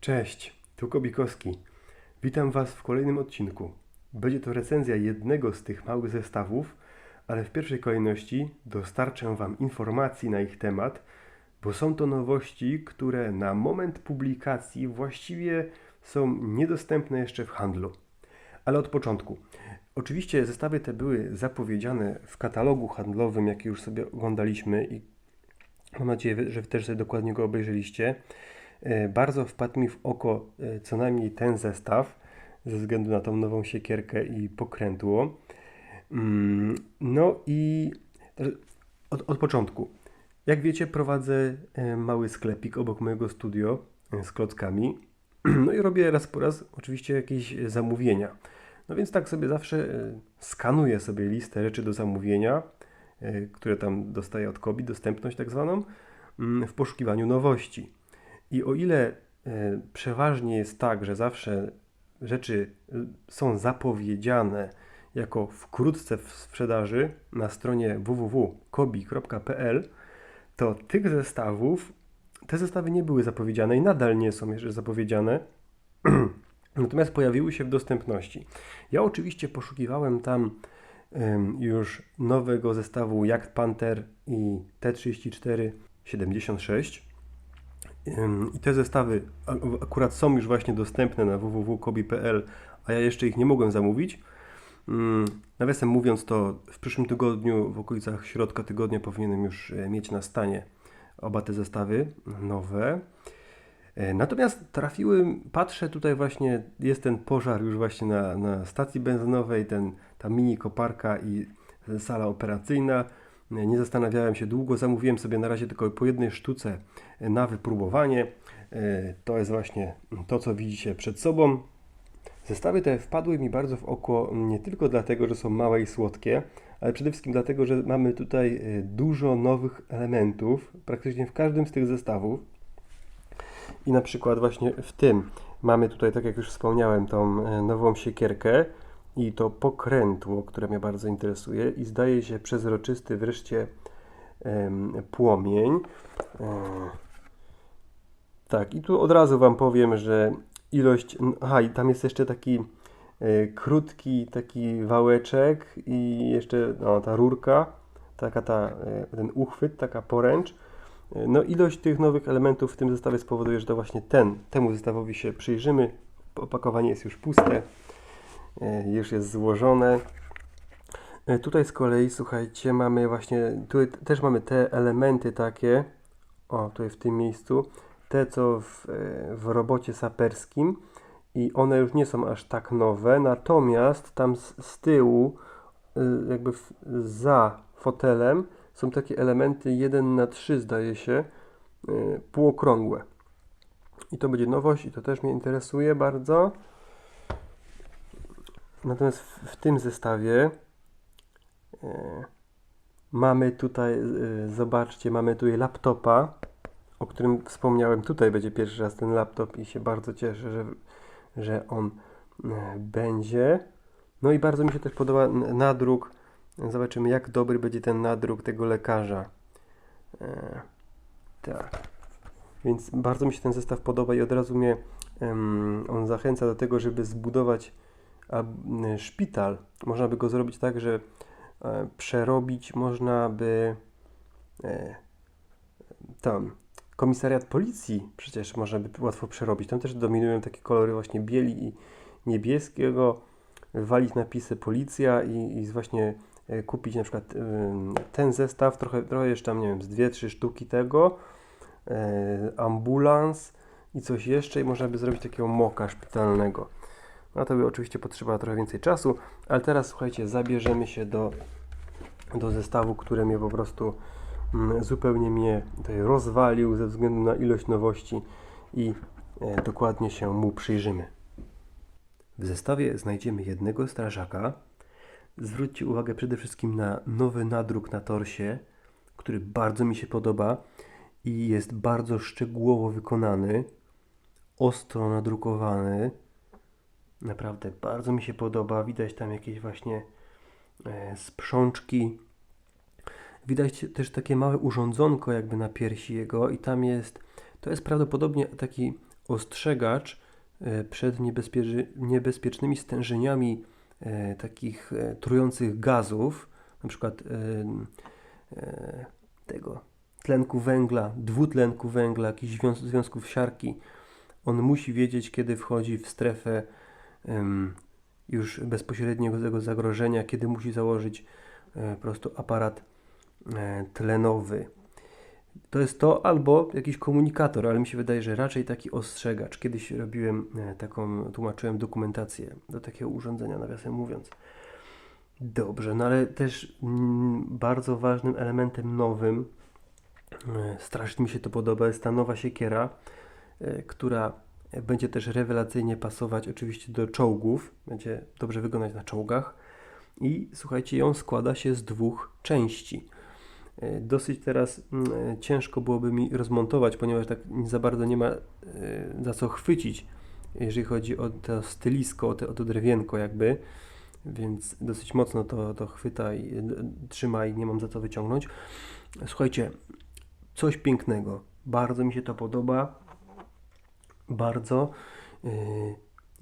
Cześć, tu Kobikowski. Witam Was w kolejnym odcinku. Będzie to recenzja jednego z tych małych zestawów, ale w pierwszej kolejności dostarczę Wam informacji na ich temat, bo są to nowości, które na moment publikacji właściwie są niedostępne jeszcze w handlu. Ale od początku. Oczywiście zestawy te były zapowiedziane w katalogu handlowym, jaki już sobie oglądaliśmy i mam nadzieję, że Wy też sobie dokładnie go obejrzeliście. E, Bardzo wpadł mi w oko e, co najmniej ten zestaw, ze względu na tą nową siekierkę i pokrętło. Mm, No i też od, od początku. Jak wiecie, prowadzę e, mały sklepik obok mojego studio z klockami. No i robię raz po raz oczywiście jakieś zamówienia. No więc tak sobie zawsze skanuję sobie listę rzeczy do zamówienia, które tam dostaję od Kobi, dostępność tak zwaną, mm, w poszukiwaniu nowości. I o ile e, przeważnie jest tak, że zawsze rzeczy e, są zapowiedziane jako wkrótce w sprzedaży na stronie www.kobi.pl, to tych zestawów, te zestawy nie były zapowiedziane i nadal nie są jeszcze zapowiedziane, natomiast pojawiły się w dostępności. Ja oczywiście poszukiwałem tam już nowego zestawu Jagd Panther i T34 76. I te zestawy akurat są już właśnie dostępne na www.kobi.pl, a ja jeszcze ich nie mogłem zamówić. Nawiasem mówiąc, to w przyszłym tygodniu, w okolicach środka tygodnia, powinienem już e, mieć na stanie oba te zestawy nowe. E, Natomiast trafiły, patrzę tutaj właśnie, jest ten pożar już właśnie na, na stacji benzynowej, ten, ta mini koparka i sala operacyjna. Nie zastanawiałem się długo, zamówiłem sobie na razie tylko po jednej sztuce e, na wypróbowanie. E, To jest właśnie to, co widzicie przed sobą. Zestawy te wpadły mi bardzo w oko nie tylko dlatego, że są małe i słodkie, ale przede wszystkim dlatego, że mamy tutaj e, dużo nowych elementów, praktycznie w każdym z tych zestawów. I na przykład właśnie w tym mamy tutaj, tak jak już wspomniałem, tą nową siekierkę i to pokrętło, które mnie bardzo interesuje i zdaje się przezroczysty wreszcie płomień. E, tak, i tu od razu Wam powiem, że ilość. Aha, i tam jest jeszcze taki e, krótki taki wałeczek i jeszcze no, ta rurka, taka ta, e, ten uchwyt, taka poręcz. No ilość tych nowych elementów w tym zestawie spowoduje, że to właśnie ten, temu zestawowi się przyjrzymy. Opakowanie jest już puste, już jest złożone. E, Tutaj z kolei, słuchajcie, mamy właśnie, też mamy te elementy takie, o, tutaj w tym miejscu, te co w, e, w robocie saperskim i one już nie są aż tak nowe, natomiast tam z, z tyłu, jakby w, za fotelem są takie elementy 1 na 3 zdaje się, półokrągłe. I to będzie nowość i to też mnie interesuje bardzo. Natomiast w, w tym zestawie e, mamy tutaj, e, zobaczcie, mamy tutaj laptopa, o którym wspomniałem. Tutaj będzie pierwszy raz ten laptop i się bardzo cieszę, że, że on e, będzie. No i bardzo mi się też podoba nadruk. Zobaczymy, jak dobry będzie ten nadruk tego lekarza. Tak. Więc bardzo mi się ten zestaw podoba i od razu mnie em, on zachęca do tego, żeby zbudować szpital. Można by go zrobić tak, że e, przerobić można by e, tam komisariat policji przecież można by łatwo przerobić. Tam też dominują takie kolory właśnie bieli i niebieskiego. Walić napisy policja i, i właśnie e, kupić na przykład ten zestaw, trochę, trochę jeszcze tam, nie wiem, z dwie, trzy sztuki tego, ambulans i coś jeszcze i można by zrobić takiego moka szpitalnego. No to by oczywiście potrzeba trochę więcej czasu, ale teraz słuchajcie, zabierzemy się do, do zestawu, który mnie po prostu mm, zupełnie mnie tutaj rozwalił ze względu na ilość nowości i e, dokładnie się mu przyjrzymy. W zestawie znajdziemy jednego strażaka. Zwróćcie uwagę przede wszystkim na nowy nadruk na torsie, który bardzo mi się podoba i jest bardzo szczegółowo wykonany, ostro nadrukowany. Naprawdę bardzo mi się podoba. Widać tam jakieś właśnie e, sprzączki. Widać też takie małe urządzonko jakby na piersi jego i tam jest, to jest prawdopodobnie taki ostrzegacz e, przed niebezpie- niebezpiecznymi stężeniami e, takich trujących gazów, na przykład tego tlenku węgla, dwutlenku węgla, jakichś zwią- związków siarki. On musi wiedzieć, kiedy wchodzi w strefę już bezpośredniego tego zagrożenia, kiedy musi założyć e, po prostu aparat e, tlenowy. To jest to albo jakiś komunikator, ale mi się wydaje, że raczej taki ostrzegacz. Kiedyś robiłem e, taką, tłumaczyłem dokumentację do takiego urządzenia, nawiasem mówiąc. Dobrze, no ale też mm, bardzo ważnym elementem nowym, strasznie mi się to podoba, jest ta nowa siekiera, która będzie też rewelacyjnie pasować oczywiście do czołgów, będzie dobrze wyglądać na czołgach. I słuchajcie, ją składa się z dwóch części. E, Dosyć teraz mm, e, ciężko byłoby mi rozmontować, ponieważ tak za bardzo nie ma e, za co chwycić, jeżeli chodzi o to stylisko, o, o to drewienko jakby, więc dosyć mocno to, to chwyta i trzyma i nie mam za co wyciągnąć. Słuchajcie, coś pięknego. Bardzo mi się to podoba. Bardzo. Yy,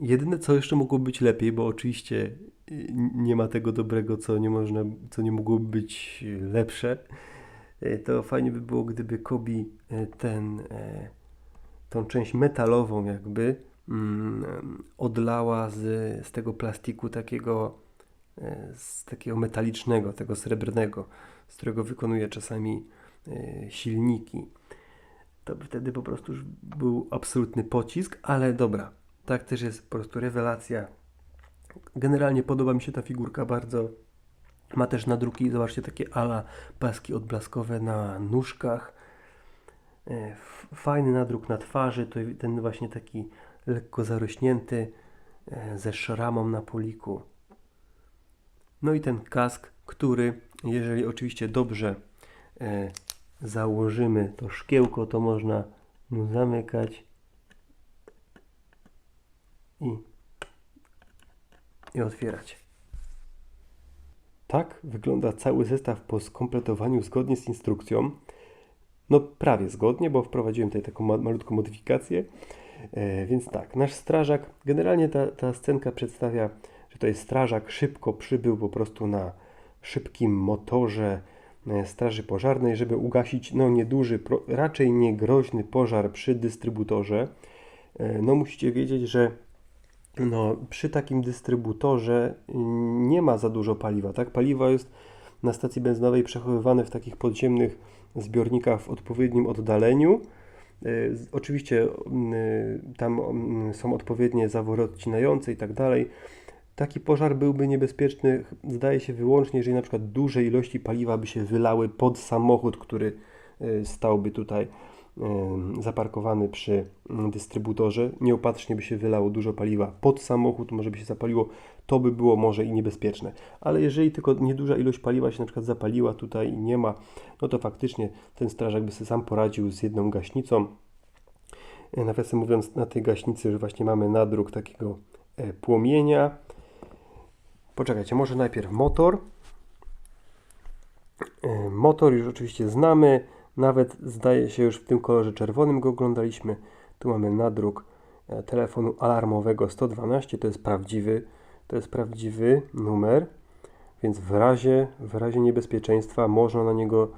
Jedyne, co jeszcze mogło być lepiej, bo oczywiście yy, nie ma tego dobrego, co nie można, co nie mogłoby być lepsze, yy, to fajnie by było, gdyby Kobi ten, tą część metalową jakby mm, odlała z, z tego plastiku takiego, z takiego metalicznego, tego srebrnego, z którego wykonuje czasami silniki. To wtedy po prostu już był absolutny pocisk, ale dobra, tak też jest po prostu rewelacja. Generalnie podoba mi się ta figurka bardzo. Ma też nadruki, zobaczcie, takie ala paski odblaskowe na nóżkach. E, Fajny nadruk na twarzy, to ten właśnie taki lekko zarośnięty e, ze szramą na poliku. No i ten kask, który, jeżeli oczywiście dobrze e, założymy to szkiełko, to można mu zamykać i, i otwierać. Tak wygląda cały zestaw po skompletowaniu zgodnie z instrukcją. No prawie zgodnie, bo wprowadziłem tutaj taką ma- malutką modyfikację. E, więc tak, nasz strażak, generalnie ta, ta scenka przedstawia, że to jest strażak, szybko przybył po prostu na szybkim motorze straży pożarnej, żeby ugasić no nieduży, raczej nie groźny pożar przy dystrybutorze. E, No musicie wiedzieć, że no, przy takim dystrybutorze mm, nie ma za dużo paliwa, tak? Paliwo jest na stacji benzynowej przechowywane w takich podziemnych zbiornikach w odpowiednim oddaleniu. Y, z- Oczywiście y, tam mm, są odpowiednie zawory odcinające i tak dalej. Taki pożar byłby niebezpieczny, zdaje się, wyłącznie, jeżeli na przykład duże ilości paliwa by się wylały pod samochód, który y, stałby tutaj y, zaparkowany przy mm, dystrybutorze. Nieopatrznie by się wylało dużo paliwa pod samochód, może by się zapaliło, to by było może i niebezpieczne. Ale jeżeli tylko nieduża ilość paliwa się na przykład zapaliła tutaj i nie ma, no to faktycznie ten strażak by sobie sam poradził z jedną gaśnicą. E, Nawiasem mówiąc, na tej gaśnicy już właśnie mamy nadruk takiego e, płomienia. Poczekajcie, może najpierw motor. E, Motor już oczywiście znamy, nawet zdaje się już w tym kolorze czerwonym go oglądaliśmy. Tu mamy nadruk e, telefonu alarmowego 112, to jest prawdziwy, to jest prawdziwy numer, więc w razie, w razie niebezpieczeństwa można na niego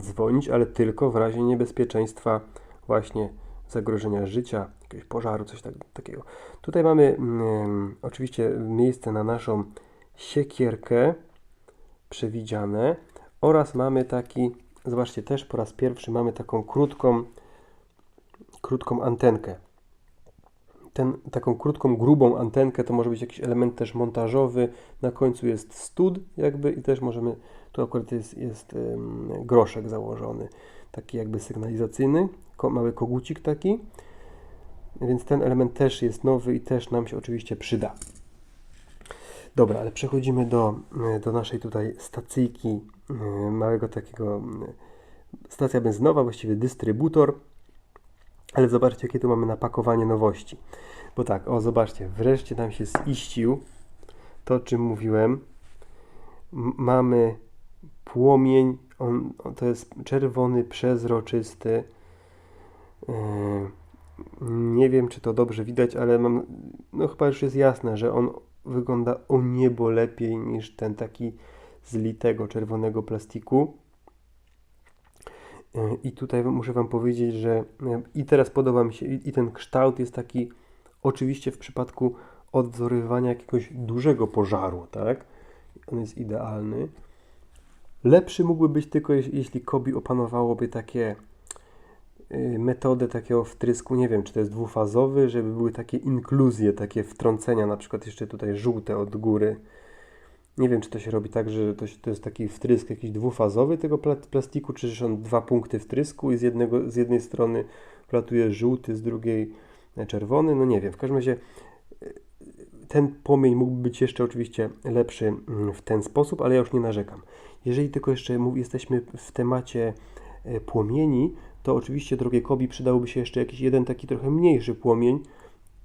dzwonić, ale tylko w razie niebezpieczeństwa właśnie zagrożenia życia, jakiegoś pożaru, coś tak, takiego. Tutaj mamy mm, oczywiście miejsce na naszą siekierkę przewidziane oraz mamy taki, zobaczcie, też po raz pierwszy mamy taką krótką, krótką antenkę. Ten, taką krótką, grubą antenkę to może być jakiś element też montażowy. Na końcu jest stud jakby i też możemy, tu akurat jest, jest groszek założony, taki jakby sygnalizacyjny, mały kogucik taki. Więc ten element też jest nowy i też nam się oczywiście przyda. Dobra, ale przechodzimy do, e, do naszej tutaj stacyjki, e, małego takiego, m, stacja benzynowa, właściwie dystrybutor. Ale zobaczcie, jakie tu mamy napakowanie nowości. Bo tak, o zobaczcie, wreszcie nam się ziścił to, o czym mówiłem. M- mamy płomień, on, to jest czerwony, przezroczysty. Yy, Nie wiem, czy to dobrze widać, ale mam, no chyba już jest jasne, że on wygląda o niebo lepiej niż ten taki z litego czerwonego plastiku. E, I tutaj muszę Wam powiedzieć, że e, i teraz podoba mi się, i ten kształt jest taki, oczywiście w przypadku odwzorowywania jakiegoś dużego pożaru, tak? On jest idealny. Lepszy mógłby być tylko jeśli Kobi opanowałoby takie y, metodę takiego wtrysku, nie wiem, czy to jest dwufazowy, żeby były takie inkluzje, takie wtrącenia, na przykład jeszcze tutaj żółte od góry. Nie wiem, czy to się robi tak, że to, to jest taki wtrysk jakiś dwufazowy tego plastiku, czy że on dwa punkty wtrysku i z, jednego, z jednej strony wlatuje żółty, z drugiej czerwony, no nie wiem. W każdym razie y, ten płomień mógłby być jeszcze oczywiście lepszy mm, w ten sposób, ale ja już nie narzekam. Jeżeli tylko jeszcze jesteśmy w temacie e, płomieni, to oczywiście, drogie Kobi, przydałby się jeszcze jakiś jeden taki trochę mniejszy płomień,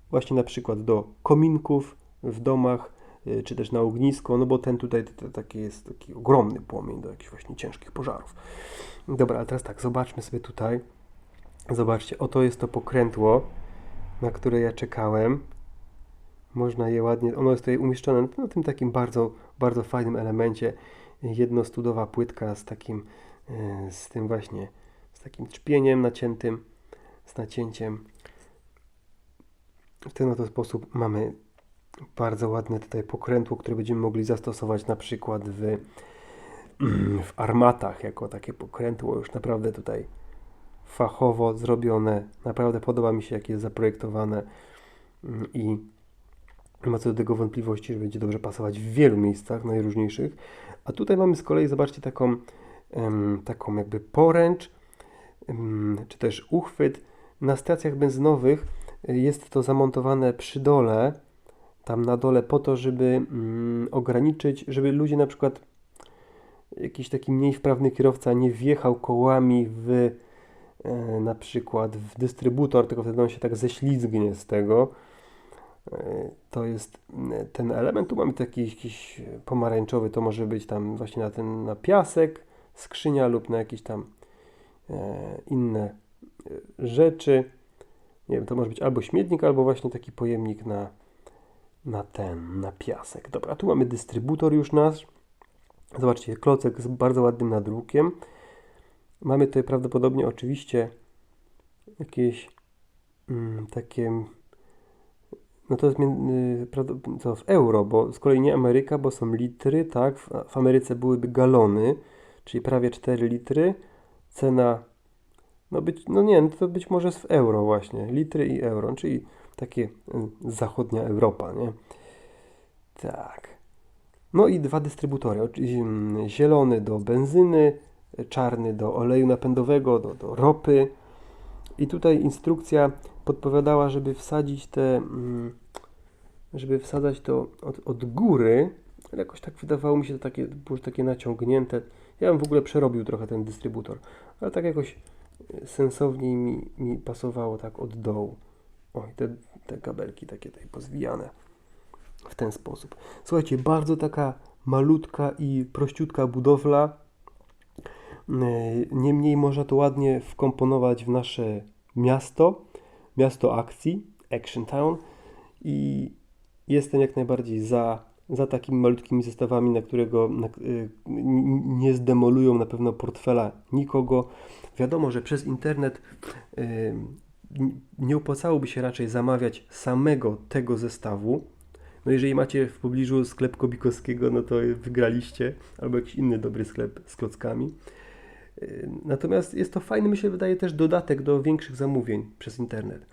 właśnie na przykład do kominków w domach, e, czy też na ognisko, no bo ten tutaj taki jest taki ogromny płomień do jakichś właśnie ciężkich pożarów. Dobra, ale teraz tak, zobaczmy sobie tutaj. Zobaczcie, oto jest to pokrętło, na które ja czekałem. Można je ładnie, ono jest tutaj umieszczone na tym takim bardzo, bardzo fajnym elemencie jednostudowa płytka z takim, e, z tym właśnie, z takim trzpieniem naciętym, z nacięciem. W ten oto sposób mamy bardzo ładne tutaj pokrętło, które będziemy mogli zastosować na przykład w, w armatach, jako takie pokrętło już naprawdę tutaj fachowo zrobione. Naprawdę podoba mi się, jak jest zaprojektowane mm, i nie ma co do tego wątpliwości, że będzie dobrze pasować w wielu miejscach najróżniejszych. A tutaj mamy z kolei, zobaczcie, taką, taką jakby poręcz, czy też uchwyt. Na stacjach benzynowych y, jest to zamontowane przy dole, tam na dole po to, żeby mm, ograniczyć, żeby ludzie na przykład jakiś taki mniej wprawny kierowca nie wjechał kołami w e, na przykład w dystrybutor, tylko wtedy on się tak ześlizgnie z tego to jest mm, ten element. Tu mamy taki jakiś pomarańczowy, to może być tam właśnie na ten na piasek, skrzynia lub na jakieś tam e, inne e, rzeczy. Nie wiem, to może być albo śmietnik, albo właśnie taki pojemnik na, na ten, na piasek. Dobra, tu mamy dystrybutor już nasz. Zobaczcie, klocek z bardzo ładnym nadrukiem. Mamy tutaj prawdopodobnie oczywiście jakieś mm, takie no to jest to w euro, bo z kolei nie Ameryka, bo są litry, tak? W, w Ameryce byłyby galony, czyli prawie 4 litry. Cena, no być, no nie, no to być może jest w euro właśnie, litry i euro, czyli takie y, zachodnia Europa, nie? Tak. No i dwa dystrybutory, zielony do benzyny, czarny do oleju napędowego, do, do ropy. I tutaj instrukcja podpowiadała, żeby wsadzić te, mm, żeby wsadzać to od, od góry, ale jakoś tak wydawało mi się to takie, było takie naciągnięte. Ja bym w ogóle przerobił trochę ten dystrybutor, ale tak jakoś e, sensowniej mi, mi pasowało tak od dołu. Oj, te, te kabelki takie tutaj pozwijane w ten sposób. Słuchajcie, bardzo taka malutka i prościutka budowla. E, niemniej można to ładnie wkomponować w nasze miasto miasto akcji, Action Town i jestem jak najbardziej za, za takimi malutkimi zestawami, na którego na, y, nie zdemolują na pewno portfela nikogo. Wiadomo, że przez internet y, nie opłacałoby się raczej zamawiać samego tego zestawu. No jeżeli macie w pobliżu sklep Kobikowskiego, no to wygraliście, albo jakiś inny dobry sklep z klockami. Natomiast jest to fajny, myślę, wydaje też dodatek do większych zamówień przez internet.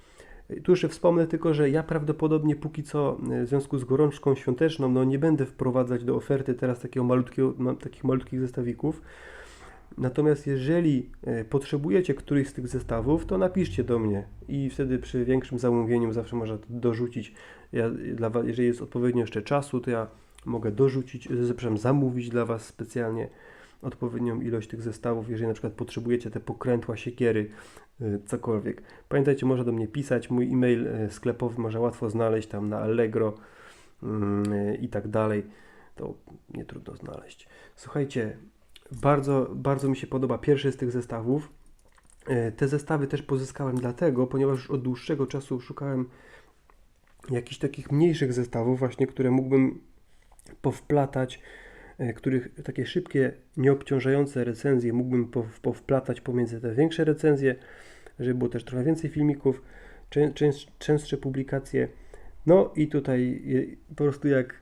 Tu jeszcze wspomnę tylko, że ja prawdopodobnie póki co e, w związku z gorączką świąteczną no nie będę wprowadzać do oferty teraz takiego malutkiego, takich malutkich zestawików. Natomiast jeżeli e, potrzebujecie któryś z tych zestawów, to napiszcie do mnie i wtedy przy większym zamówieniu zawsze można dorzucić. Ja, dla was, jeżeli jest odpowiednio jeszcze czasu, to ja mogę dorzucić, przepraszam, zamówić dla Was specjalnie odpowiednią ilość tych zestawów, jeżeli na przykład potrzebujecie te pokrętła, siekiery, y, cokolwiek. Pamiętajcie, można do mnie pisać, mój e-mail y, sklepowy można łatwo znaleźć tam na Allegro yy, i tak dalej. To nie trudno znaleźć. Słuchajcie, bardzo, bardzo mi się podoba pierwszy z tych zestawów. Te zestawy też pozyskałem dlatego, ponieważ już od dłuższego czasu szukałem jakichś takich mniejszych zestawów, właśnie, które mógłbym powplatać, których takie szybkie, nieobciążające recenzje mógłbym pow- powplatać pomiędzy te większe recenzje, żeby było też trochę więcej filmików, czę- częst- częstsze publikacje. No i tutaj po prostu jak,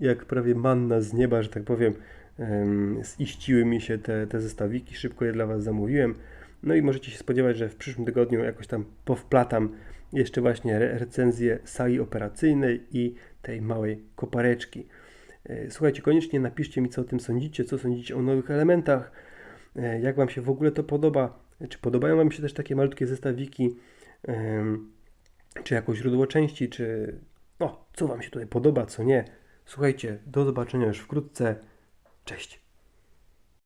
jak prawie manna z nieba, że tak powiem, em, ziściły mi się te, te zestawiki, szybko je dla Was zamówiłem. No i możecie się spodziewać, że w przyszłym tygodniu jakoś tam powplatam jeszcze właśnie re- recenzję sali operacyjnej i tej małej kopareczki. E, Słuchajcie, koniecznie napiszcie mi, co o tym sądzicie, co sądzicie o nowych elementach, e, jak Wam się w ogóle to podoba, czy podobają Wam się też takie malutkie zestawiki, czy jako źródło części, czy no, co Wam się tutaj podoba, co nie. Słuchajcie, do zobaczenia już wkrótce. Cześć.